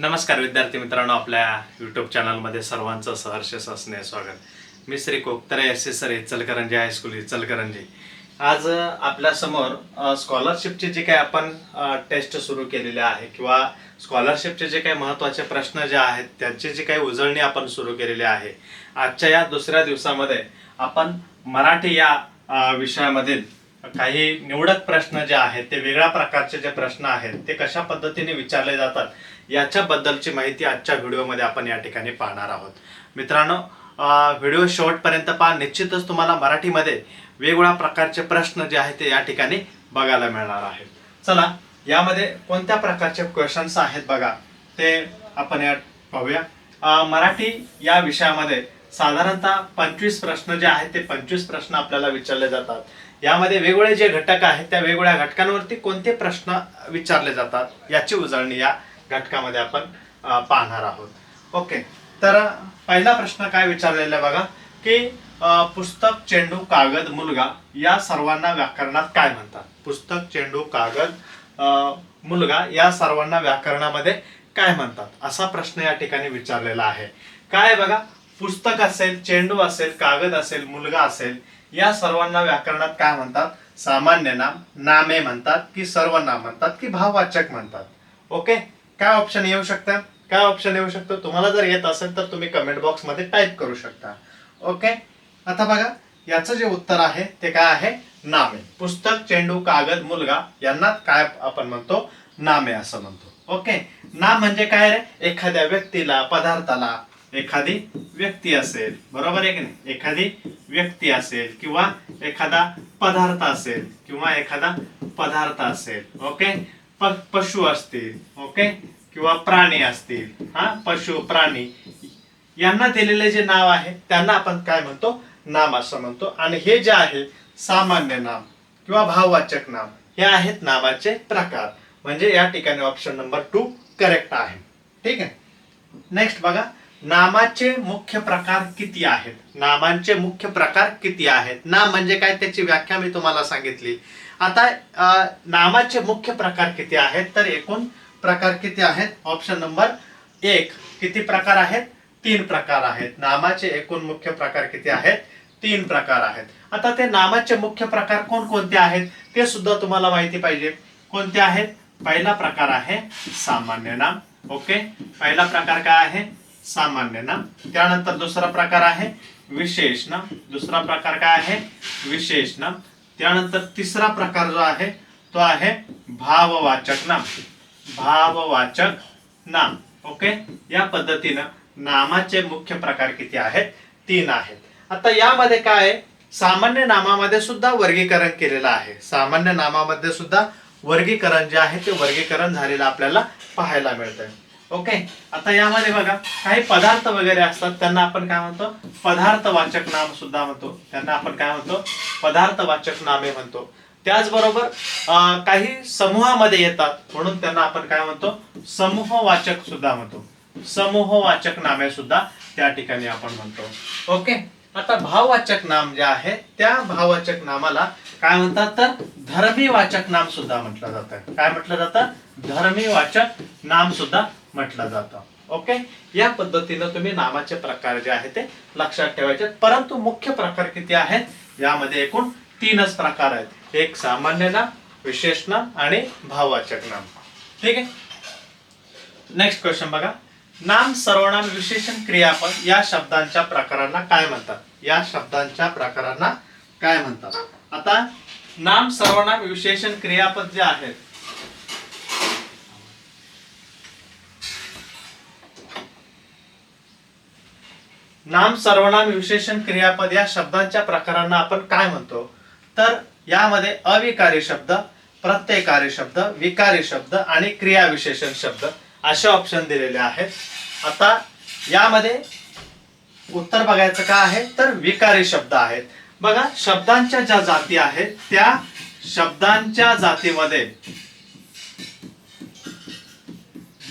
नमस्कार विद्यार्थी मित्रांनो आपल्या यूट्यूब चॅनलमध्ये सर्वांचं सहर्ष असणे स्वागत. मी Shri Kokatare S S sir Ichalkaranji high school Ichalkaranji. आज आपल्यासमोर स्कॉलरशिपचे जे काही आपण टेस्ट सुरू केलेले आहे किंवा स्कॉलरशिपचे जे काही महत्त्वाचे प्रश्न जे आहेत त्यांची जी काही उजळणी आपण सुरू केलेली आहे आजच्या या दुसऱ्या दिवसामध्ये आपण मराठी या विषयामधील काही निवडक प्रश्न जे आहेत ते वेगळ्या प्रकारचे जे प्रश्न आहेत ते कशा पद्धतीने विचारले जातात याच्याबद्दलची माहिती आजच्या व्हिडिओमध्ये आपण या ठिकाणी पाहणार आहोत. मित्रांनो व्हिडिओ शेवटपर्यंत पहा. निश्चितच तुम्हाला मराठीमध्ये वेगवेगळ्या प्रकारचे प्रश्न जे आहेत ते या ठिकाणी बघायला मिळणार आहेत. चला यामध्ये कोणत्या प्रकारचे क्वेश्चन्स आहेत बघा. ते आपण या पाहूया. मराठी या विषयामध्ये साधारणतः पंचवीस प्रश्न जे आहेत ते पंचवीस प्रश्न आपल्याला विचारले जातात. यामध्ये वेगवेगळे जे घटक आहेत त्या वेगवेगळ्या घटकांवरती कोणते प्रश्न विचारले जातात याची उजळणी या घटकामध्ये आपण पाहणार आहोत. ओके. तर पहिला प्रश्न काय विचारलेला आहे बघा की पुस्तक चेंडू कागद मुलगा या सर्वांना व्याकरणात काय म्हणतात? पुस्तक चेंडू कागद मुलगा या सर्वांना व्याकरणामध्ये काय म्हणतात? असा प्रश्न या ठिकाणी विचारलेला आहे. काय बघा? पुस्तक असेल चेंडू असेल कागद असेल मुलगा असेल या सर्वांना व्याकरणात काय म्हणतात? सामान्य नाम नामे म्हणतात की सर्वनाम म्हणतात की भाववाचक म्हणतात. ओके? काय ऑप्शन येऊ शकतात काय ऑप्शन येऊ शकतो? तुम्हाला जर येत असेल तर तुम्ही कमेंट बॉक्समध्ये टाईप करू शकता. ओके आता बघा याचं जे उत्तर आहे ते काय आहे? नामे. पुस्तक चेंडू कागद मुलगा यांना काय आपण म्हणतो? नामे असं म्हणतो. ओके नाम म्हणजे काय रे? एखाद्या व्यक्तीला पदार्थाला एखादी व्यक्ती असेल. बरोबर आहे की नाही? एखादी व्यक्ती असेल किंवा एखादा पदार्थ असेल किंवा एखादा पदार्थ असेल. ओके पशु असतील ओके किंवा प्राणी असतील हा? पशु प्राणी. यांना दिलेले जे नाव आहे त्यांना आपण काय म्हणतो? नाम असं म्हणतो. आणि हे जे आहे सामान्य नाम किंवा भाववाचक नाम हे आहेत नामाचे प्रकार. म्हणजे या ठिकाणी ऑप्शन नंबर टू करेक्ट आहे. ठीक आहे? नेक्स्ट बघा. नामाचे मुख्य प्रकार किती आहेत? नामांचे मुख्य प्रकार किती आहेत? नाम म्हणजे काय? त्याची व्याख्या मी तुम्हाला सांगितली. आता नामाचे मुख्य प्रकार किती आहेत? तर एकूण प्रकार किती आहेत? ऑप्शन नंबर एक. किती प्रकार आहेत? तीन प्रकार आहेत. नामाचे एकूण मुख्य प्रकार किती आहेत? तीन प्रकार आहेत. आता ते नामाचे मुख्य प्रकार कोणकोणते आहेत? ते सुद्धा तुम्हाला माहिती पाहिजे. कोणते आहेत? पहिला प्रकार आहे सामान्य नाम. ओके? पहिला प्रकार काय आहे? सामान्य नाम. त्यानंतर दुसरा प्रकार आहे विशेष नाम. दुसरा प्रकार काय आहे? विशेष नाम. त्यानंतर तिसरा प्रकार जो आहे तो आहे भाववाचक नाम. भाववाचक नाम. ओके? या पद्धतीनं नामाचे मुख्य प्रकार किती आहेत? तीन आहेत. आता यामध्ये काय आहे? सामान्य नामामध्ये सुद्धा वर्गीकरण केलेलं आहे. सामान्य नामामध्ये सुद्धा वर्गीकरण जे आहे ते वर्गीकरण झालेलं आपल्याला पाहायला मिळतंय. ओके आता यामध्ये बघा काही पदार्थ वगैरे असतात त्यांना आपण काय म्हणतो? पदार्थवाचक नाम सुद्धा म्हणतो. त्यांना आपण काय म्हणतो? पदार्थवाचक नामे म्हणतो. त्याचबरोबर काही समूहामध्ये येतात म्हणून त्यांना आपण काय म्हणतो? समूहवाचक सुद्धा म्हणतो. समूहवाचक नामे सुद्धा त्या ठिकाणी आपण म्हणतो. ओके आता भाववाचक नाम जे आहे त्या भाववाचक नामाला काय म्हणतात तर? धर्मी वाचक नाम सुद्धा म्हटलं जातं. काय म्हटलं जातं? धर्मी वाचक नाम सुद्धा म्हटलं जातं. ओके या पद्धतीनं तुम्ही नामाचे प्रकार जे आहे ते लक्षात ठेवायचे. परंतु मुख्य प्रकार किती आहेत? यामध्ये एकूण तीनच प्रकार आहेत. एक सामान्य नाम विशेष नाम आणि भाववाचक नाम. ठीक आहे? नेक्स्ट क्वेश्चन बघा. नाम सर्वनाम विशेषण क्रियापद या शब्दांच्या प्रकारांना काय म्हणतात? या शब्दांच्या प्रकारांना काय म्हणतात? आता नाम सर्वनाम विशेषण क्रियापद जे आहेत नाम सर्वनाम विशेषण क्रियापद या शब्दांच्या प्रकारांना आपण काय म्हणतो? तर यामध्ये अविकारी शब्द प्रत्ययकारी शब्द विकारी शब्द आणि क्रियाविशेषण शब्द असे ऑप्शन दिलेले आहेत. आता यामध्ये उत्तर बघायचं काय आहे? तर विकारी शब्द आहेत. बघा शब्दांच्या ज्या जाती आहेत त्या शब्दांच्या जातीमध्ये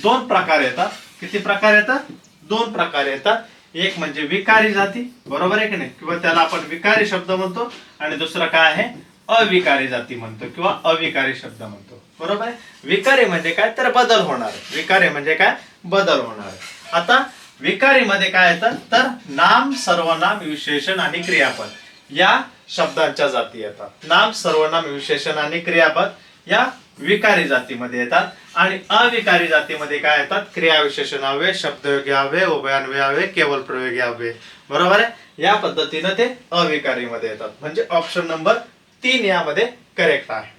दोन प्रकार येतात. किती प्रकार येतात? दोन प्रकार येतात. एक म्हणजे विकारी जाती बरोबर आहे की नाही? किंवा त्याला आपण विकारी शब्द म्हणतो आणि दुसरं काय आहे? अविकारी जाती म्हणतो किंवा अविकारी शब्द म्हणतो. बरोबर आहे? विकारी म्हणजे काय? तर बदल होणार. विकारी म्हणजे काय? बदल होणार. आता आता विकारीमध्ये काय येतं? तर नाम सर्वनाम विशेषण आणि क्रियापद या शब्दांच्या जाती येतात. नाम सर्वनाम विशेषण आणि क्रियापद या विकारी जातीमध्ये येतात आणि अविकारी जातीमध्ये काय येतात? क्रियाविशेषणावे शब्दयोगी हवे उभयान्वय हवे केवळ प्रयोगी हवे बरोबर आहे? या पद्धतीनं ते अविकारीमध्ये येतात. म्हणजे ऑप्शन नंबर तीन यामध्ये करेक्ट आहे.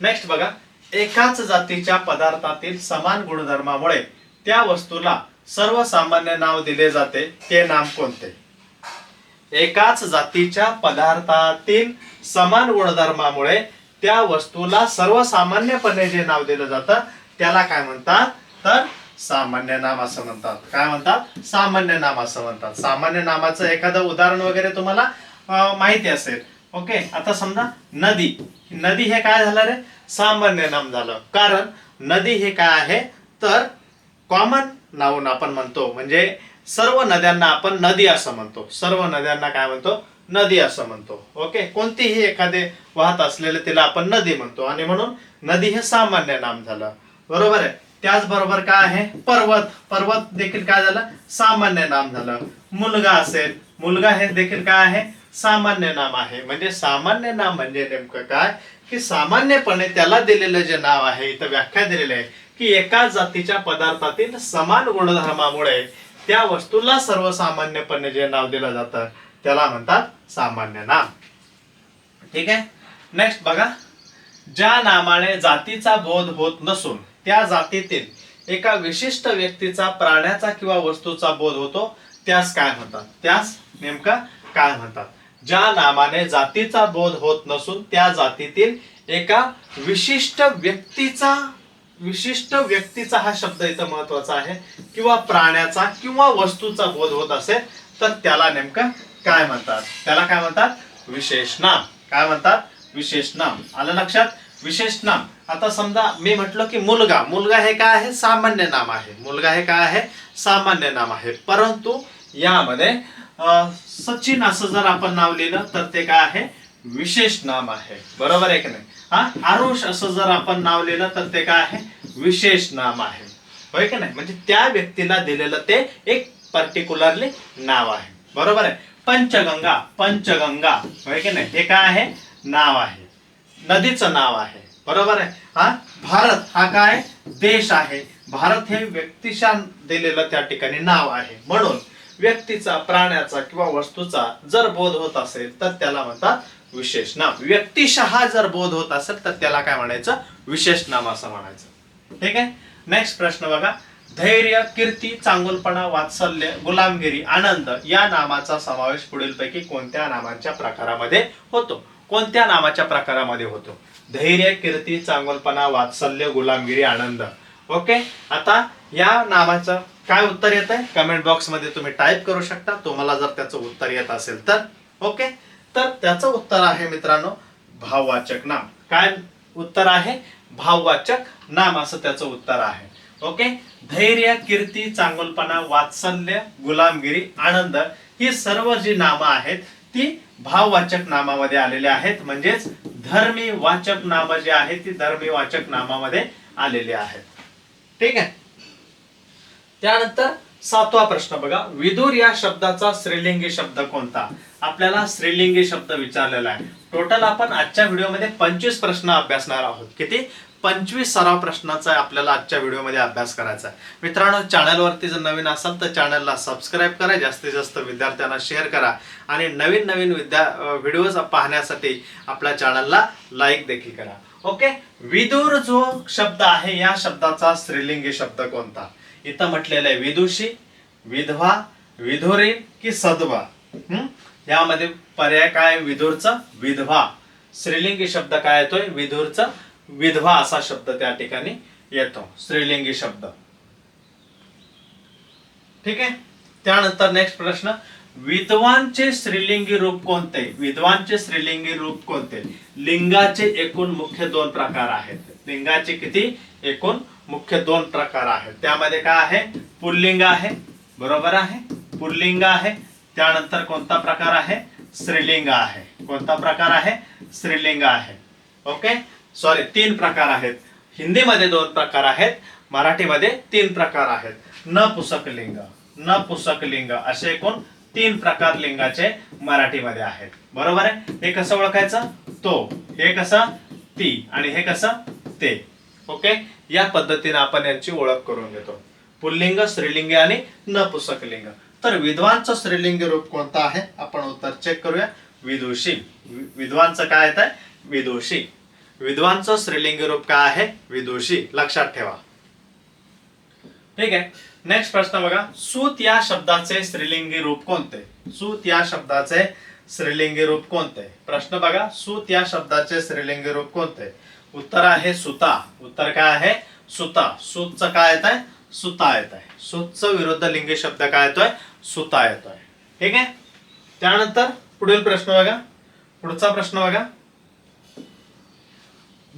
नेक्स्ट बघा. एकाच जातीच्या पदार्थातील समान गुणधर्मामुळे त्या वस्तूला सर्वसामान्य नाव दिले जाते. ते नाम कोणते? एकाच जातीच्या पदार्थातील समान गुणधर्मामुळे त्या वस्तूला सर्वसामान्यपणे जे नाव दिलं जातं त्याला काय म्हणतात? तर सामान्य नाम असं म्हणतात. काय म्हणतात? सामान्य नाम असं म्हणतात. सामान्य नामाचं एखादं उदाहरण वगैरे तुम्हाला माहिती असेल. ओके? आता समजा नदी. नदी हे काय झालं रे? सामान्य नाम झालं. कारण नदी हे काय आहे? तर कॉमन नाऊन आपण म्हणतो. म्हणजे सर्व नद्यांना आपण नदी असं म्हणतो. सर्व नद्यांना काय म्हणतो? नदी असं म्हणतो. ओके कोणतीही एखादे वाहत असलेले तिला आपण नदी म्हणतो. आणि म्हणून नदी हे सामान्य नाम झालं. बरोबर आहे? त्याचबरोबर काय आहे? पर्वत. पर्वत देखील काय झालं? सामान्य नाम झालं. मुलगा असेल. मुलगा हे देखील काय आहे? सामान्य नाम आहे. म्हणजे सामान्य नाम म्हणजे नेमकं काय? की सामान्यपणे त्याला दिलेलं जे नाव आहे इथं व्याख्या दिलेली आहे की एका जातीच्या पदार्थातील समान गुणधर्मामुळे त्या वस्तूला सर्वसामान्यपणे जे नाव दिलं जातं त्याला म्हणतात सामान्य नाम. ठीक आहे? नेक्स्ट बघा. ज्या नामाने जातीचा बोध होत नसून त्या जातीतील एका विशिष्ट व्यक्तीचा प्राण्याचा किंवा वस्तूचा बोध होतो त्यास काय म्हणतात? त्यास नेमका काय म्हणतात? ज्या नामाने जातीचा बोध होत नसून त्या जातीतील एका विशिष्ट व्यक्तीचा विशिष्ट व्यक्तीचा हा शब्द इथं महत्त्वाचा आहे. किंवा प्राण्याचा किंवा वस्तूचा बोध होत असेल तर त्याला नेमकं काय म्हणतात? त्याला काय म्हणतात? विशेष नाम. काय म्हणतात? विशेष नाम. आलं लक्षात? विशेष नाम. आता समजा मी म्हटलं की मुलगा. मुलगा हे काय आहे? सामान्य नाम आहे. मुलगा हे काय आहे? सामान्य नाम आहे. परंतु यामध्ये सचिन असं जर आपण नाव लिहिलं तर ते काय आहे? विशेष नाम आहे. बरोबर आहे की नाही? हा? आरुष असं जर आपण नाव लिहिलं तर ते काय आहे? विशेष नाम आहे. होय की नाही? म्हणजे त्या व्यक्तीला दिलेलं ते एक पर्टिक्युलरली नाव आहे. बरोबर आहे? पंचगंगा पंचगंगा. होय की नाही? हे काय आहे? नाव आहे. नदीचं नाव आहे. बरोबर आहे? हा? भारत हा काय? देश आहे. भारत हे व्यक्तिशा दिलेलं त्या ठिकाणी नाव आहे. म्हणून व्यक्तीचा प्राण्याचा किंवा वस्तूचा जर बोध होत असेल तर त्याला म्हणतात विशेष नाम. व्यक्तिशहा जर बोध होत असेल तर त्याला काय म्हणायचं? विशेष नाम असं म्हणायचं. ठीक आहे? नेक्स्ट प्रश्न बघा. धैर्य कीर्ती चांगुलपणा वात्सल्य गुलामगिरी आनंद या नामाचा समावेश पुढीलपैकी कोणत्या नामांच्या प्रकारामध्ये होतो? कोणत्या नामाच्या प्रकारामध्ये होतो? धैर्य कीर्ती चांगुलपणा वात्सल्य गुलामगिरी आनंद. ओके? आता या नामाचं काय उत्तर येत आहे कमेंट बॉक्समध्ये तुम्ही टाईप करू शकता. तुम्हाला जर त्याचं उत्तर येत असेल तर. ओके? तर त्याचं उत्तर आहे मित्रांनो भाववाचक नाम. काय उत्तर आहे? भाववाचक नाम असं त्याचं उत्तर आहे. ओके? धैर्य कीर्ती चांगुलपणा वात्सल्य गुलामगिरी आनंद ही सर्व जी नामं आहेत ती भाववाचक नामामध्ये आलेले आहेत. म्हणजेच धर्मी वाचक नामं जी आहेत ती धर्मी वाचक नामामध्ये आलेली आहेत. ठीक आहे? त्यानंतर सातवा प्रश्न बघा. विदूर या शब्दाचा स्त्रीलिंगी शब्द कोणता? आपल्याला स्त्रीलिंगी शब्द विचारलेला आहे. टोटल आपण आजच्या व्हिडिओमध्ये पंचवीस प्रश्न अभ्यासणार आहोत. किती? पंचवीस सराव प्रश्नाचा आपल्याला आजच्या व्हिडिओमध्ये अभ्यास करायचा आहे. मित्रांनो चॅनलवरती जर नवीन असाल तर चॅनलला सबस्क्राईब करा जास्तीत जास्त विद्यार्थ्यांना शेअर करा आणि नवीन नवीन विद्या व्हिडिओज पाहण्यासाठी आपल्या चॅनलला लाईक देखील करा. ओके? विदूर जो शब्द आहे या शब्दाचा स्त्रीलिंगी शब्द कोणता? इथं म्हटलेलं आहे विदुषी विधवा विधुरी की सद्वा. हम्म? यामध्ये पर्याय काय आहे? विधवा. स्त्रीलिंगी शब्द काय येतोय? विधूरचा विधवा असा शब्द त्या ठिकाणी येतो. स्त्रीलिंगी शब्द. ठीक आहे? त्यानंतर नेक्स्ट प्रश्न. विद्वानचे स्त्रीलिंगी रूप कोणते? विद्वानचे स्त्रीलिंगी रूप कोणते? लिंगाचे एकूण मुख्य दोन प्रकार आहेत. लिंगाचे किती? एकूण मुख्य दोन प्रकार आहेत. त्यामध्ये काय आहे? पुल्लिंग आहे. बरोबर आहे? पुल्लिंग आहे. त्यानंतर कोणता प्रकार आहे? स्त्रीलिंग आहे. कोणता प्रकार आहे? स्त्रीलिंग आहे. ओके? सॉरी तीन प्रकार आहेत. हिंदीमध्ये दोन प्रकार आहेत मराठीमध्ये तीन प्रकार आहेत. न पुसकलिंग न लिंग असे एकूण तीन प्रकार लिंगाचे मराठीमध्ये आहेत. बरोबर आहे? हे कसं ओळखायचं? तो. हे कसं? ती. आणि हे कसं? ते. ओके या पद्धतीने आपण यांची ओळख करून घेतो. पुल्लिंग स्त्रीलिंग आणि नपुसक लिंग. तर विद्वानचं स्त्रीलिंग रूप कोणतं आहे? आपण उत्तर चेक करूया. विदुषी. विद्वांचं विद्वानचं काय येत आहे विदुषी. विद्वांचं स्त्रीलिंगी रूप काय आहे? विदुषी. लक्षात ठेवा. ठीक आहे. नेक्स्ट प्रश्न बघा. सूत या शब्दाचे स्त्रीलिंगी रूप कोणते? सूत या शब्दाचे स्त्रीलिंगी रूप कोणते? प्रश्न बघा. सूत या शब्दाचे स्त्रीलिंगी रूप कोणते? उत्तर आहे सुता. उत्तर काय आहे? सुता. सूतचं काय येत आहे सुता येत आहे सूतचं विरुद्ध लिंगी शब्द काय येतोय? सुता येतोय. ठीक आहे? त्यानंतर पुढील प्रश्न बघा. पुढचा प्रश्न बघा.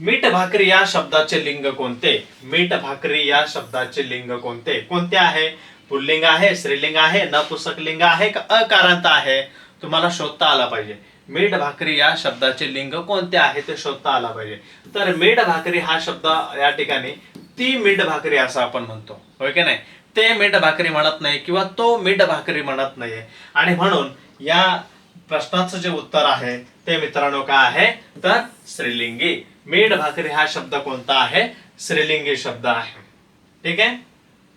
मीठ भाकरी या शब्दाचे लिंग कोणते? मीठ भाकरी या शब्दाचे लिंग कोणते? कोणते आहे? पुल्लिंग आहे स्त्रीलिंग आहे नपुसक लिंग आहे का अकारांत आहे? तुम्हाला शोधता आला पाहिजे. मीठ भाकरी या शब्दाचे लिंग कोणते आहे ते शोधता आला पाहिजे. तर मीठ भाकरी हा शब्द या ठिकाणी ती मीठ भाकरी असं आपण म्हणतो. हो की नाही? ते मीठ भाकरी म्हणत नाही किंवा तो मीठ भाकरी म्हणत नाहीये. आणि म्हणून या प्रश्नाचं जे उत्तर आहे ते मित्रांनो काय आहे? तर स्त्रीलिंगी. मीठ भाकरी हा शब्द कोणता आहे? स्त्रीलिंगी शब्द आहे. ठीक आहे?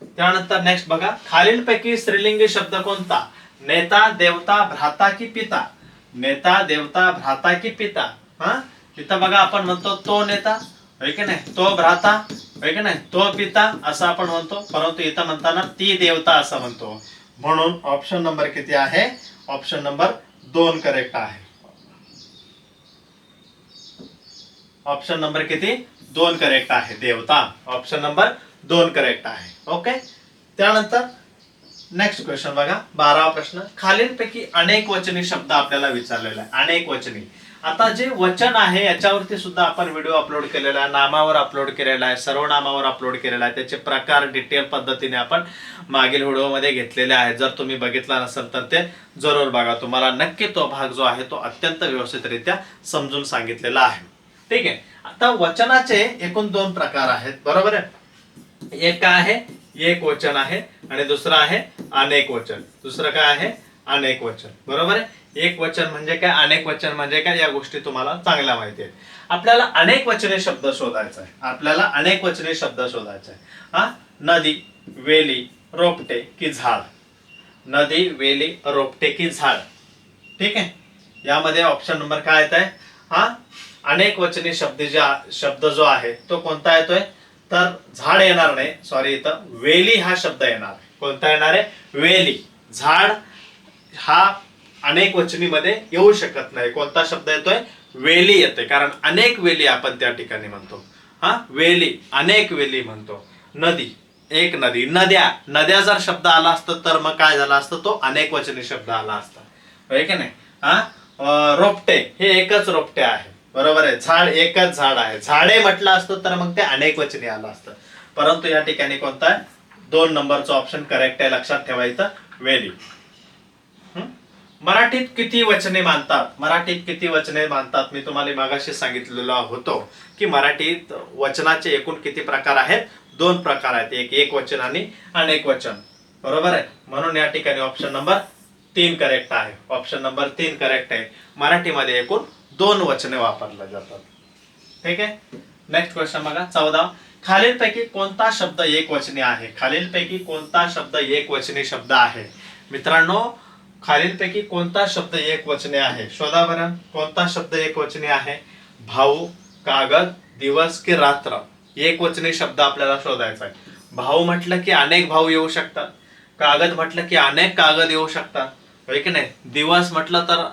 त्यानंतर नेक्स्ट बघा. खालीलपैकी स्त्रीलिंगी शब्द कोणता? नेता देवता भ्राता की पिता? नेता देवता भ्राता की पिता? हा? इथं बघा आपण म्हणतो तो नेता. होय की नाही? तो भ्राता. होय की नाही? तो पिता असं आपण म्हणतो. परंतु इथं म्हणताना ती देवता असं म्हणतो. म्हणून ऑप्शन नंबर किती आहे? ऑप्शन नंबर दोन करेक्ट आहे. ऑप्शन नंबर किती? दोन करेक्ट आहे देवता. ऑप्शन नंबर दोन करेक्ट आहे. ओके त्यानंतर नेक्स्ट क्वेश्चन बघा. बारावा प्रश्न. खालीलपैकी अनेक वचनी शब्द आपल्याला विचारलेला आहे. अनेक वचनी. आता जे वचन आहे याच्यावरती सुद्धा आपण व्हिडिओ अपलोड केलेला आहे नामावर अपलोड केलेला आहे सर्वनामावर अपलोड केलेला आहे. त्याचे प्रकार डिटेल पद्धतीने आपण मागील व्हिडिओमध्ये घेतलेले आहेत. जर तुम्ही बघितला नसेल तर ते जरूर बघा. तुम्हाला नक्की तो भाग जो आहे तो अत्यंत व्यवस्थितरित्या समजून सांगितलेला आहे. ठीक आहे. आता वचनाचे एकूण दोन प्रकार आहेत. बरोबर आहे? एक काय आहे? एक वचन आहे आणि दुसरं आहे अनेक वचन. दुसरं काय आहे? अनेक वचन. बरोबर आहे? एक वचन म्हणजे काय? अनेक वचन म्हणजे काय? या गोष्टी तुम्हाला चांगल्या माहिती आहेत. आपल्याला अनेक वचने शब्द शोधायचा आहे. आपल्याला अनेक वचने शब्द शोधायचा आहे हा? नदी वेली रोपटे की झाड. नदी वेली रोपटे की झाड. ठीक आहे? यामध्ये ऑप्शन नंबर काय येत आहे? हा? अनेक वचनी शब्द जे शब्द जो आहे तो कोणता येतोय? तर झाड येणार नाही सॉरी इथं. वेली हा शब्द येणार आहे. कोणता येणार आहे? वेली. झाड हा अनेक वचनीमध्ये येऊ शकत नाही. कोणता शब्द येतोय? वेली येते. कारण अनेक वेली आपण त्या ठिकाणी म्हणतो. हा? वेली. अनेक वेली म्हणतो. नदी. एक नदी. नद्या. नद्या जर शब्द आला असतं तर मग काय झाला असतं? तो अनेक वचनी शब्द आला असता. होय की नाही? हा? रोपटे. हे एकच रोपटे आहे. बरोबर आहे. झाड एकच झाड आहे. झाडे म्हटलं असतं तर मग ते अनेक वचने आलं असतं. परंतु या ठिकाणी कोणता आहे? दोन नंबरचं ऑप्शन करेक्ट आहे. लक्षात ठेवायचं वेली मराठीत किती वचने मानतात? मराठीत किती वचने मानतात? मी तुम्हाला मागाशी सांगितलेलं होतो की मराठीत वचनाचे एकूण किती प्रकार आहेत? दोन प्रकार आहेत. एक एक वचन आणि अनेक वचन. बरोबर आहे? म्हणून या ठिकाणी ऑप्शन नंबर तीन करेक्ट आहे. ऑप्शन नंबर तीन करेक्ट आहे. मराठीमध्ये एकूण दोन वचने वापरल्या जातात. ठीक आहे? नेक्स्ट क्वेश्चन बघा चौदा. खालीलपैकी कोणता शब्द एक वचनी आहे? खालीलपैकी कोणता शब्द एक वचनी शब्द आहे? मित्रांनो खालीलपैकी कोणता शब्द एक वचने आहे? शोधा बरं कोणता शब्द एक वचने आहे? भाऊ कागद दिवस की रात्र. एक वचने शब्द आपल्याला शोधायचा आहे. भाऊ म्हटलं की अनेक भाऊ येऊ शकतात. कागद म्हटलं की अनेक कागद येऊ शकतात. होय की नाही? दिवस म्हटलं तर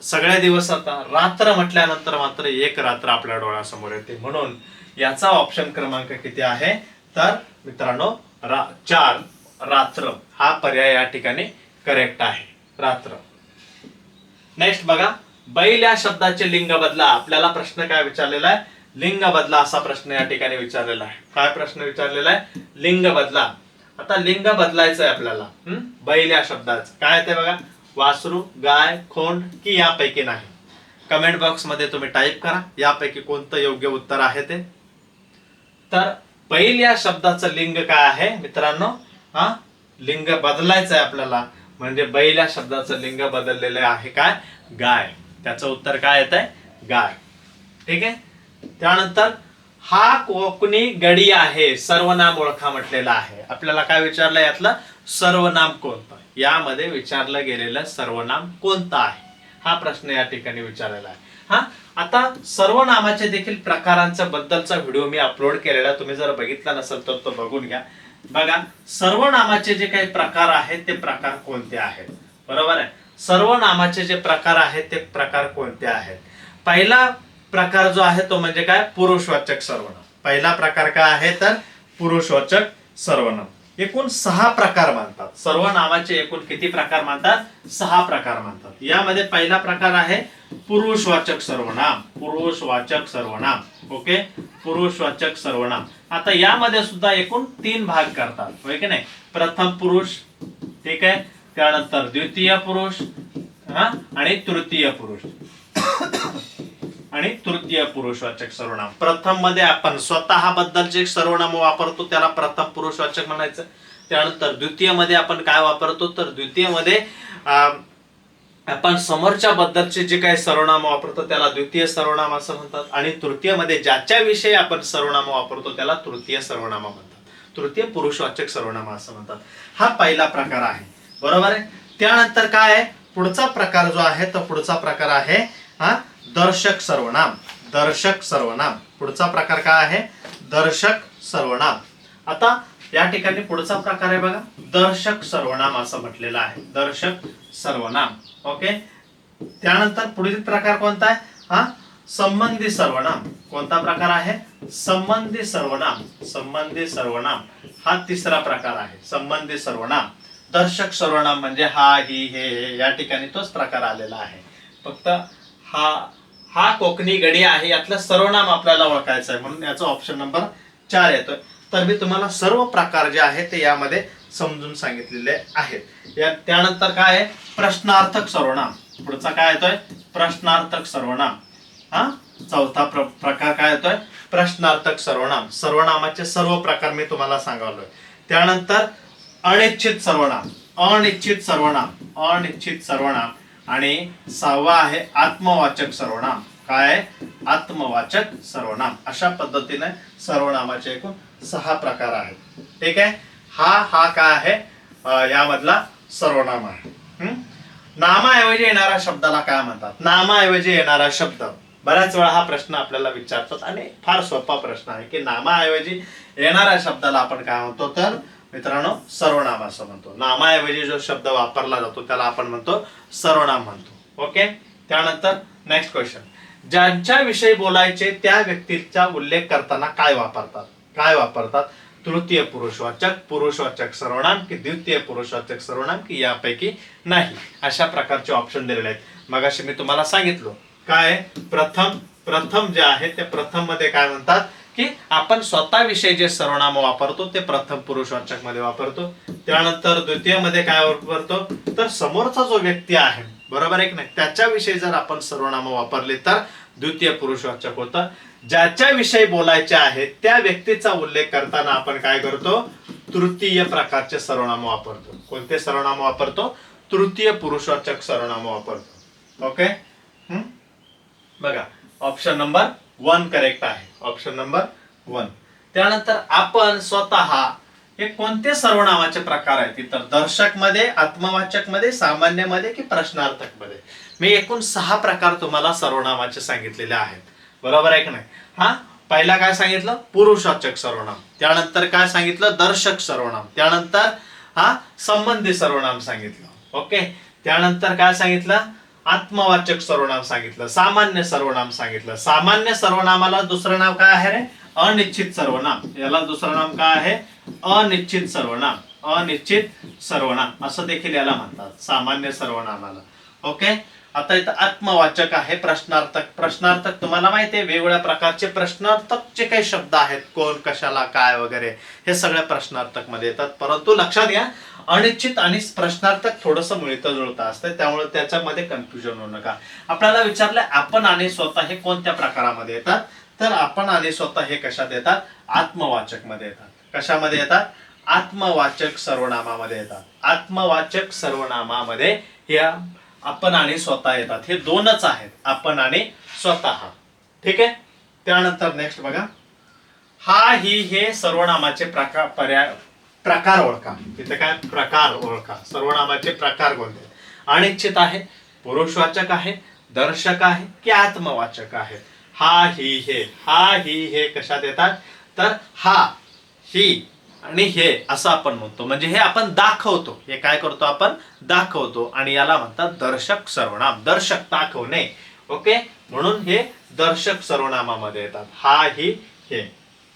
सगळे दिवस आता रात्र म्हटल्यानंतर मात्र एक रात्र आपल्या डोळ्यासमोर येते. म्हणून याचा ऑप्शन क्रमांक किती आहे? तर मित्रांनो रा चार रात्र हा पर्याय या ठिकाणी करेक्ट आहे. रात्र. नेक्स्ट बघा बैल या शब्दाचे लिंग बदला. आपल्याला प्रश्न काय विचारलेला आहे? लिंग बदला असा प्रश्न या ठिकाणी विचारलेला आहे. काय प्रश्न विचारलेला आहे? लिंग बदला. आता लिंग बदलायचं आहे आपल्याला बैल या शब्दाचं. काय ते बघा? वासरू गाय खोंड की यापैकी नाही. कमेंट बॉक्समध्ये तुम्ही टाईप करा. यापैकी कोणतं योग्य उत्तर आहे ते. तर बैल या शब्दाचं लिंग काय आहे? मित्रांनो हा? लिंग बदलायचं आहे आपल्याला. म्हणजे बैल या शब्दाचं लिंग बदललेलं आहे काय? गाय. त्याचं उत्तर काय येत आहे गाय. ठीक आहे? त्यानंतर हा कोकणी गडी आहे. सर्वनाम ओळखा म्हटलेला आहे. आपल्याला काय विचारलं यातलं? सर्वनाम कोणतं? यामध्ये विचारलं गेलेलं सर्वनाम कोणतं आहे? हा प्रश्न या ठिकाणी विचारलेला आहे. हा? आता सर्वनामाचे देखील प्रकारांचा बद्दलचा व्हिडिओ मी अपलोड केलेला तुम्ही जर बघितला नसेल तर तो बघून घ्या. बघा सर्वनामाचे जे काही प्रकार आहेत ते प्रकार कोणते आहेत? बरोबर आहे? सर्वनामाचे जे प्रकार आहेत ते प्रकार कोणते आहेत? पहिला प्रकार जो आहे तो म्हणजे काय? पुरुषवाचक सर्वनाम. पहिला प्रकार काय आहे? तर पुरुषवाचक सर्वनाम. एकूण सहा प्रकार मानतात. सर्व नावाचे एकूण किती प्रकार मानतात? सहा प्रकार मानतात. यामध्ये पहिला प्रकार आहे पुरुषवाचक सर्वनाम. पुरुषवाचक सर्वनाम. ओके? पुरुषवाचक सर्वनाम. आता यामध्ये सुद्धा एकूण तीन भाग करतात. होय की नाही? प्रथम पुरुष ठीक आहे? त्यानंतर द्वितीय पुरुष हा? आणि तृतीय पुरुष. आणि तृतीय पुरुषवाचक सर्वनाम. प्रथममध्ये आपण स्वतः बद्दलचे सर्वनाम वापरतो त्याला प्रथम पुरुषवाचक म्हणायचं. त्यानंतर द्वितीयमध्ये आपण काय वापरतो? तर द्वितीयमध्ये आपण समोरच्या बद्दलचे जे काही सर्वनाम वापरतो त्याला द्वितीय सर्वनाम असं म्हणतात. आणि तृतीयमध्ये ज्याच्या विषयी आपण सर्वनाम वापरतो त्याला तृतीय सर्वनाम म्हणतात. तृतीय पुरुषवाचक सर्वनाम असं म्हणतात. हा पहिला प्रकार आहे. बरोबर आहे? त्यानंतर काय आहे? पुढचा प्रकार जो आहे तो पुढचा प्रकार आहे हा दर्शक सर्वनाम दर्शक सर्वनाम. पुढचा प्रकार काय आहे? दर्शक सर्वनाम. आता या ठिकाणी पुढचा प्रकार आहे बघा. दर्शक सर्वनाम असं म्हटलेलं आहे. दर्शक सर्वनाम. ओके त्यानंतर पुढील प्रकार कोणता आहे? हा? संबंधी सर्वनाम. कोणता प्रकार आहे? संबंधी सर्वनाम. संबंधी सर्वनाम. हा तिसरा प्रकार आहे. संबंधी सर्वनाम. दर्शक सर्वनाम म्हणजे हा ही हे हे. या ठिकाणी तोच प्रकार आलेला आहे. फक्त हा हा कोकणी गडी आहे यातलं सर्वनाम आपल्याला ओळखायचं आहे म्हणून याचा ऑप्शन नंबर चार येतोय. तर मी तुम्हाला सर्व प्रकार जे आहेत ते यामध्ये समजून सांगितलेले आहेत. या त्यानंतर काय आहे? प्रश्नार्थक सर्वनाम. पुढचा काय येतोय? प्रश्नार्थक सर्वनाम. हा? चौथा प्र, प्रकार काय येतोय? प्रश्नार्थक सर्वनाम. सर्वनामाचे सर्व प्रकार मी तुम्हाला सांगावलोय. त्यानंतर अनिश्चित सर्वनाम. अनिश्चित सर्वनाम. अनिश्चित सर्वनाम. आणि सहावा आहे आत्मवाचक सर्वनाम. काय आहे? आत्मवाचक सर्वनाम. अशा पद्धतीने सर्वनामाचे एकूण सहा प्रकार आहेत. ठीक आहे? हा हा काय आहे? यामधला सर्वनाम आहे. हम्म? नामाऐवजी येणाऱ्या शब्दाला काय म्हणतात? नामाऐवजी येणारा शब्द. बऱ्याच वेळा हा प्रश्न आपल्याला विचारतात आणि फार सोपा प्रश्न आहे की नामाऐवजी येणाऱ्या शब्दाला आपण काय म्हणतो? तर मित्रांनो सर्वनाम असं म्हणतो. नामाऐवजी जो शब्द वापरला जातो त्याला आपण म्हणतो सर्वनाम म्हणतो. ओके? त्यानंतर नेक्स्ट क्वेश्चन ज्यांच्याविषयी बोलायचे त्या व्यक्तीचा उल्लेख करताना काय वापरतात? काय वापरतात? तृतीय पुरुषवाचक पुरुषवाचक सर्वनाम की द्वितीय पुरुषवाचक सर्वनाम की यापैकी नाही? अशा प्रकारचे ऑप्शन दिलेले आहेत. मगाशी मी तुम्हाला सांगितलं. काय? प्रथम प्रथम जे आहे ते प्रथममध्ये काय म्हणतात? की आपण स्वतःविषयी जे सर्वनाम वापरतो ते प्रथम पुरुषवाचकमध्ये वापरतो. त्यानंतर द्वितीयमध्ये काय वापरतो? तर समोरचा जो व्यक्ती आहे बरोबर एक नाही? त्याच्याविषयी जर आपण सर्वनाम वापरले तर द्वितीय पुरुषवाचक होतं. ज्याच्याविषयी बोलायचे आहे त्या व्यक्तीचा उल्लेख करताना आपण काय करतो? तृतीय प्रकारचे सर्वनाम वापरतो. कोणते सर्वनाम वापरतो? तृतीय पुरुषवाचक सर्वनाम वापरतो. ओके हम्म? बघा ऑप्शन नंबर वन करेक्ट आहे. ऑप्शन नंबर वन त्यानंतर आपण स्वतः हे कोणते सर्वनामाचे प्रकार आहेत? तर दर्शकमध्ये आत्मवाचकमध्ये सामान्यमध्ये की प्रश्नार्थकमध्ये मी एकूण सहा प्रकार तुम्हाला सर्वनामाचे सांगितलेले आहेत. बरोबर आहे की नाही? हा? पहिला काय सांगितलं? पुरुषवाचक सर्वनाम. त्यानंतर काय सांगितलं? दर्शक सर्वनाम. त्यानंतर हा संबंधी सर्वनाम सांगितलं. ओके? त्यानंतर काय सांगितलं? आत्मवाचक सर्वनाम सांगितलं सामान्य सर्वनाम सांगितलं. सामान्य सर्वनामाला दुसरं नाव काय आहे रे? अनिश्चित सर्वनाम. याला दुसरं नाव काय आहे? अनिश्चित सर्वनाम. अनिश्चित सर्वनाम. असं देखील याला म्हणतात सामान्य सर्वनामाला. ओके आता इथं आत्मवाचक आहे प्रश्नार्थक. प्रश्नार्थक तुम्हाला माहिती आहे वेगवेगळ्या प्रकारचे प्रश्नार्थक जे काही शब्द आहेत कोण कशाला काय वगैरे हे सगळ्या प्रश्नार्थकमध्ये येतात. परंतु लक्षात घ्या अनिश्चित आणि प्रश्नार्थक थोडस मिळतं जुळतं असतं त्यामुळे त्याच्यामध्ये कन्फ्युजन होऊ नका. आपल्याला विचारलं आपण आणि स्वतः हे कोणत्या प्रकारामध्ये येतात? तर आपण आणि स्वतः हे कशात येतात? आत्मवाचकमध्ये येतात. कशामध्ये येतात? आत्मवाचक सर्वनामामध्ये येतात. आत्मवाचक सर्वनामामध्ये या आपण आणि स्वतः येतात. हे दोनच आहेत. आपण आणि स्वतः. ठीक आहे? त्यानंतर नेक्स्ट बघा. हा ही हे सर्वनामाचे प्रकार पर्याय प्रकार ओळखा. तिथे काय? प्रकार ओळखा. सर्वनामाचे प्रकार कोणते? अनिश्चित आहे पुरुषवाचक आहे दर्शक आहे की आत्मवाचक आहे. हा ही हे. हा ही हे कशात येतात? तर हा ही आणि हे असं आपण म्हणतो. म्हणजे हे आपण दाखवतो. हे काय करतो आपण? दाखवतो. आणि याला म्हणतात दर्शक सर्वनाम. दर्शक दाखवणे. ओके? म्हणून हे दर्शक सर्वनामामध्ये येतात. हा ही हे.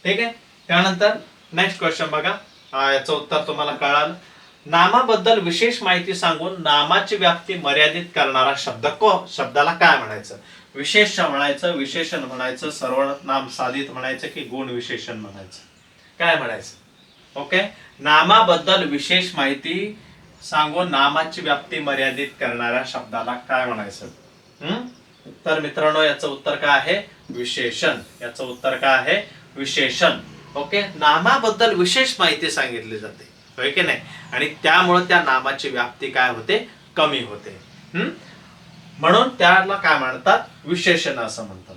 ठीक आहे? त्यानंतर नेक्स्ट क्वेश्चन बघा. याचं उत्तर तुम्हाला कळाल. नामाबद्दल विशेष माहिती सांगून नामाची व्याप्ती मर्यादित करणारा शब्द को शब्दाला काय म्हणायचं? विशेष म्हणायचं विशेषण म्हणायचं सर्वनाम साधित म्हणायचं की गुण विशेषण म्हणायचं? काय म्हणायचं? ओके? नामाबद्दल विशेष माहिती सांगून नामाची व्याप्ती मर्यादित करणाऱ्या शब्दाला काय म्हणायचं? हम्म? तर मित्रांनो याचं उत्तर काय आहे? विशेषण. याचं उत्तर काय आहे? विशेषण. ओके? नामाबद्दल विशेष माहिती सांगितली जाते. होय की नाही? आणि त्यामुळे त्या नामाची व्याप्ती काय होते? कमी होते. हम्म? म्हणून त्याला काय म्हणतात? विशेषण असं म्हणतात.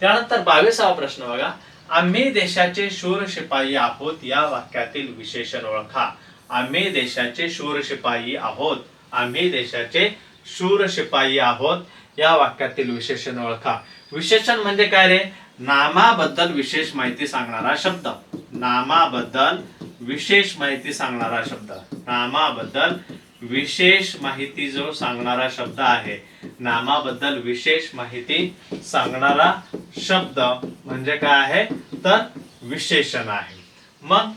त्यानंतर बावीसावा प्रश्न बघा. आम्ही देशाचे शूर शिपाई आहोत या वाक्यातील विशेषण ओळखा. आम्ही देशाचे शूर शिपाई आहोत. आम्ही देशाचे शूर शिपाई आहोत या वाक्यातील विशेषण ओळखा. विशेषण म्हणजे काय रे? नामाबद्दल विशेष माहिती सांगणारा शब्द. नामाबद्दल विशेष माहिती सांगणारा शब्द. नामाबद्दल विशेष माहिती जो सांगणारा शब्द आहे नामाबद्दल विशेष माहिती सांगणारा शब्द म्हणजे काय आहे? तर विशेषण आहे. मग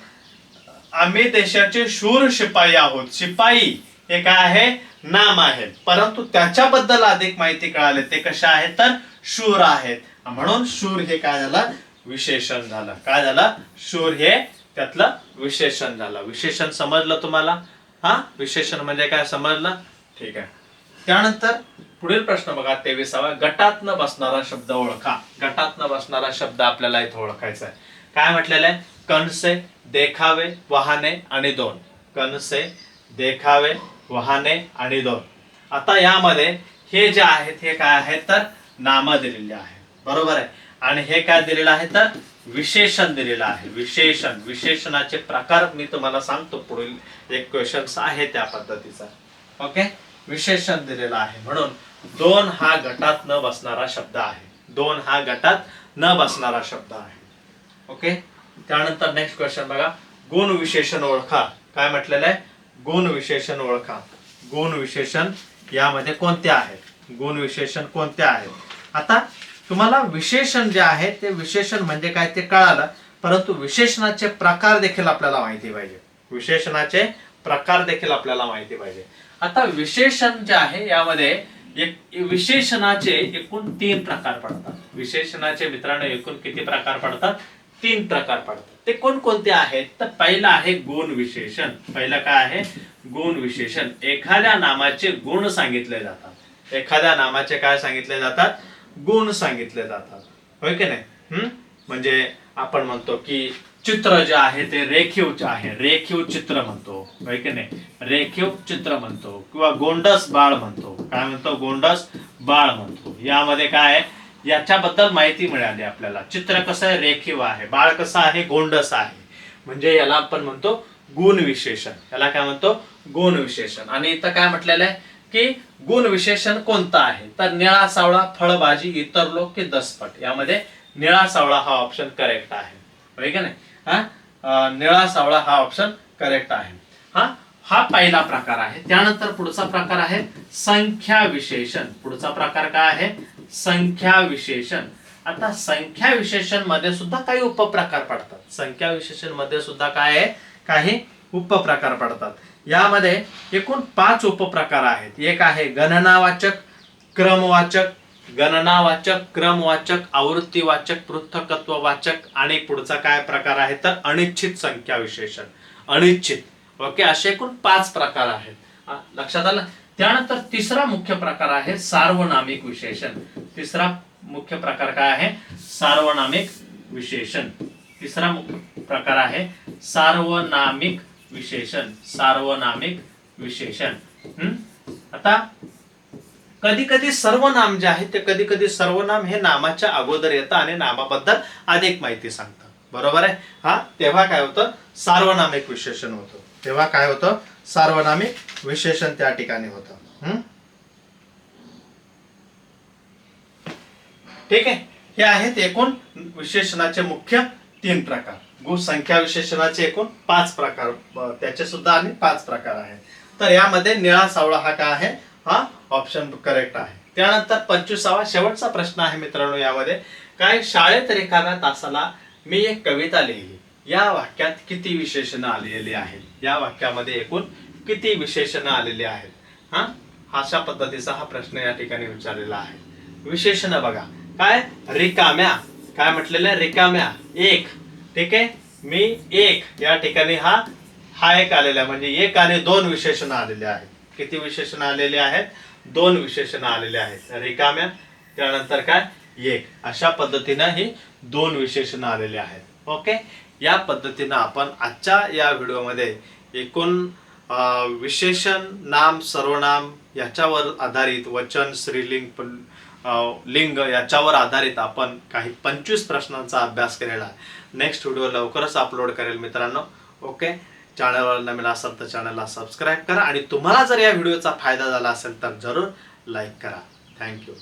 आम्ही देशाचे शूर शिपाई आहोत. शिपाई हे काय आहे? नाम आहे. परंतु त्याच्याबद्दल अधिक माहिती कळाले. ते कशा आहेत? तर शूर आहेत. म्हणून शूर हे काय झालं? विशेषण झालं. काय झालं? शूर हे त्यातलं विशेषण झालं. विशेषण समजलं तुम्हाला? हा? विशेषण म्हणजे काय समजलं? ठीक आहे. त्यानंतर पुढील प्रश्न बघा तेविसावा. गटातनं बसणारा शब्द ओळखा. गटातनं बसणारा शब्द आपल्याला इथं ओळखायचा आहे. काय म्हटलेलं आहे? कणसे देखावे वाहने आणि दोन. कणसे देखावे वाहने आणि दोन. आता यामध्ये हे जे आहेत हे काय आहेत? तर नाम दिलेले आहे बरोबर आहे? आणि हे काय दिलेलं आहे? तर विशेषण दिलेलं आहे. विशेषण. विशेषणाचे प्रकार मी तुम्हाला सांगतो. पुढील एक क्वेश्चन आहे त्या पद्धतीचा. ओके विशेषण दिलेलं आहे. म्हणून दोन हा गटात न बसणारा शब्द आहे. दोन हा गटात न बसणारा शब्द आहे. ओके त्यानंतर नेक्स्ट क्वेश्चन बघा. गुण विशेषण ओळखा. काय म्हटलेलं आहे? गुण विशेषण ओळखा. गुण विशेषण यामध्ये कोणते आहेत? गुण विशेषण कोणते आहेत? आता तुम्हाला विशेषण जे आहे ते विशेषण म्हणजे काय ते कळालं. परंतु विशेषणाचे प्रकार देखील आपल्याला माहिती पाहिजे. विशेषणाचे प्रकार देखील आपल्याला माहिती पाहिजे. आता विशेषण जे आहे यामध्ये एक विशेषणाचे एकूण तीन प्रकार पडतात. विशेषणाचे मित्रांनो एकूण किती प्रकार पडतात? तीन प्रकार पडतात. ते कोणकोणते आहेत? तर पहिलं आहे गुण विशेषण. पहिलं काय आहे? गुण विशेषण. एखाद्या नामाचे गुण सांगितले जातात. एखाद्या नामाचे काय सांगितले जातात? गुण सांगितले जातात. होय की नाही? हम्म? म्हणजे आपण म्हणतो की चित्र जे आहे ते रेखीव आहे. रेखीव चित्र म्हणतो. की नाही? रेखीव चित्र म्हणतो. किंवा गोंडस बाळ म्हणतो. काय म्हणतो? गोंडस बाळ म्हणतो. यामध्ये काय आहे? याच्याबद्दल माहिती मिळाली आपल्याला. चित्र कसं आहे? रेखीव आहे. बाळ कसं आहे? गोंडस आहे. म्हणजे याला आपण म्हणतो गुण विशेषण. याला काय म्हणतो? गुण विशेषण. आणि इथं काय म्हटलेलं आहे? की गुण विशेषण कोणतं आहे? तर निळा सावळा फळभाजी इतर लोक की दसपट. यामध्ये निळा सावळा हा ऑप्शन करेक्ट आहे. नाही? हा? निळा सावळा हा ऑप्शन करेक्ट आहे. हा? हा पहिला प्रकार आहे. त्यानंतर पुढचा प्रकार आहे संख्या विशेषण पुढचा प्रकार काय आहे? संख्या विशेषण आता संख्या विशेषणमध्ये सुद्धा काही उपप्रकार पडतात. संख्या विशेषणमध्ये सुद्धा काय आहे? काही उपप्रकार पडतात. यामध्ये एकूण पाच उपप्रकार आहेत. एक आहे गणनावाचक क्रमवाचक गणनावाचक क्रमवाचक आवृत्तीवाचक पृथकत्ववाचक आणि पुढचा काय प्रकार आहे तर अनिश्चित संख्या विशेषण. अनिश्चित. ओके असे एकूण पाच प्रकार आहेत. लक्षात आलं? त्यानंतर तिसरा मुख्य प्रकार आहे सार्वनामिक विशेषण. तिसरा मुख्य प्रकार काय आहे? सार्वनामिक विशेषण. तिसरा मुख्य प्रकार आहे सार्वनामिक विशेषण. सार्वनामिक विशेषण. हम्म? आता कधी कधी सर्वनाम जे आहे ते कधी कधी सर्वनाम हे नामाच्या अगोदर येतं आणि नामाबद्दल अधिक माहिती सांगतं. बरोबर आहे? हा तेव्हा काय होतं? सार्वनामिक विशेषण होतं. तेव्हा काय होतं? सार्वनामिक विशेषण त्या ठिकाणी होतं. ठीक आहे? हे आहेत एकूण विशेषणाचे मुख्य तीन प्रकार. गुसंख्या विशेषणाचे एकूण पाच प्रकार त्याचे सुद्धा आणि पाच प्रकार आहेत. तर यामध्ये निळा सावळा हा काय आहे? हा ऑप्शन करेक्ट आहे. त्यानंतर पंचवीसावा शेवटचा प्रश्न आहे मित्रांनो यामध्ये. काय शाळेत रिकाम्या तासाला मी एक कविता लिहिली. या वाक्यात किती विशेषणं आलेली आहेत? या वाक्यामध्ये एकूण किती विशेषणं आलेली आहेत? हा? अशा पद्धतीचा हा प्रश्न या ठिकाणी विचारलेला आहे. विशेषण बघा. काय? रिकाम्या. काय म्हटलेलं? रिकाम्या. एक. ठीक आहे? मी एक. या ठिकाणी हा हा एक आलेला आहे. म्हणजे एक आणि दोन विशेषण आलेले आहेत. किती विशेषण आलेले आहेत? दोन विशेषण आलेले आहेत. रिकाम्या त्यानंतर काय? एक. अशा पद्धतीनं ही दोन विशेषण आलेले आहेत. ओके? या पद्धतीनं आपण आजच्या या व्हिडिओमध्ये एकूण विशेषण नाम सर्वनाम याच्यावर आधारित वचन स्त्रीलिंग लिंग याच्यावर आधारित आपण काही पंचवीस प्रश्नांचा अभ्यास केलेला आहे. नेक्स्ट व्हिडिओ लवकरच अपलोड करेल मित्रांनो. ओके? चॅनलवर नवीन असाल तर चॅनलला सबस्क्राईब करा आणि तुम्हाला जर या व्हिडिओचा फायदा झाला असेल तर जरूर लाईक करा. थँक्यू.